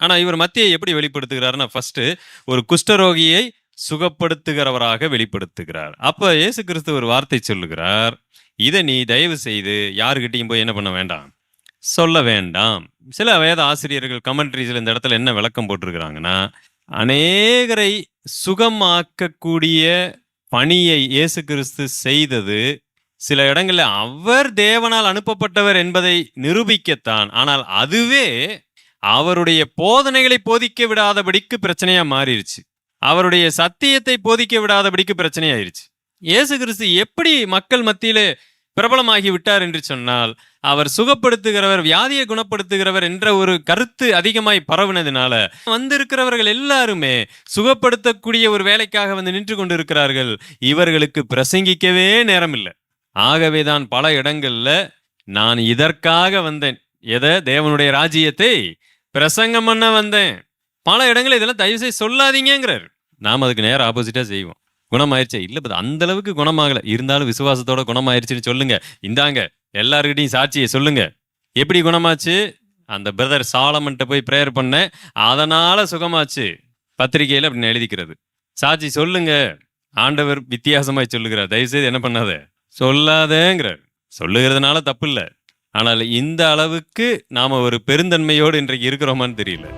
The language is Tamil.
ஆனா இவர் மத்தியை எப்படி வெளிப்படுத்துகிறாருன்னா ஃபர்ஸ்ட் ஒரு குஷ்டரோகியை சுகப்படுத்துகிறவராக வெளிப்படுத்துகிறார். அப்ப இயேசு கிறிஸ்து ஒரு வார்த்தை சொல்லுகிறார் இதை நீ தயவு செய்து யாருக்கிட்டையும் போய் என்ன பண்ண வேண்டாம்? சொல்ல வேண்டாம். சில வேத ஆசிரியர்கள் கமெண்ட்ரிஸில் இந்த இடத்துல என்ன விளக்கம் போட்டிருக்கிறாங்கன்னா அநேகரை சுகமாக்கக்கூடிய பணியை இயேசு கிறிஸ்து செய்தது சில இடங்களில் அவர் தேவனால் அனுப்பப்பட்டவர் என்பதை நிரூபிக்கத்தான். ஆனால் அதுவே அவருடைய போதனைகளை போதிக்க விடாதபடிக்கு பிரச்சனையா மாறிடுச்சு அவருடைய சத்தியத்தை போதிக்க விடாதபடிக்கு பிரச்சனையாயிருச்சு. இயேசு கிறிஸ்து எப்படி மக்கள் மத்தியிலே பிரபலமாகி விட்டார் என்று சொன்னால் அவர் சுகப்படுத்துகிறவர் வியாதியை குணப்படுத்துகிறவர் என்ற ஒரு கருத்து அதிகமாய் பரவினதுனால வந்திருக்கிறவர்கள் எல்லாருமே சுகப்படுத்தக்கூடிய ஒரு வேலைக்காக வந்து நின்று கொண்டிருக்கிறார்கள். இவர்களுக்கு பிரசங்கிக்கவே நேரம் இல்லை ஆகவேதான் பல இடங்கள்ல நான் இதற்காக வந்தேன். எதை? தேவனுடைய ராஜ்யத்தை பிரசங்கம் பண்ண வந்தேன். பல இடங்களில் இதெல்லாம் தயவு செய்து சொல்லாதீங்கிறார் நாம் அதுக்கு நேரம் ஆப்போசிட்டாக செய்வோம். குணமாயிருச்சே? இல்லை பட் அந்த அளவுக்கு குணமாகலை. இருந்தாலும் விசுவாசத்தோட குணமாயிருச்சுன்னு சொல்லுங்க. இந்தாங்க எல்லாருக்கிட்டையும் சாட்சியை சொல்லுங்க. எப்படி குணமாச்சு? அந்த பிரதர் சாலமன்ட்ட போய் ப்ரேயர் பண்ணேன். அதனால சுகமாச்சு. பத்திரிகையில் அப்படின்னு எழுதிக்கிறது. சாட்சி சொல்லுங்க. ஆண்டவர் வித்தியாசமாய் சொல்லுகிறார். தயவுசெய்து என்ன பண்ணாத? சொல்லாதேங்கிறார். சொல்லுகிறதுனால தப்பு இல்லை ஆனால் இந்த அளவுக்கு நாம ஒரு பெருந்தன்மையோடு இன்றைக்கு இருக்கிறோமான்னு தெரியல.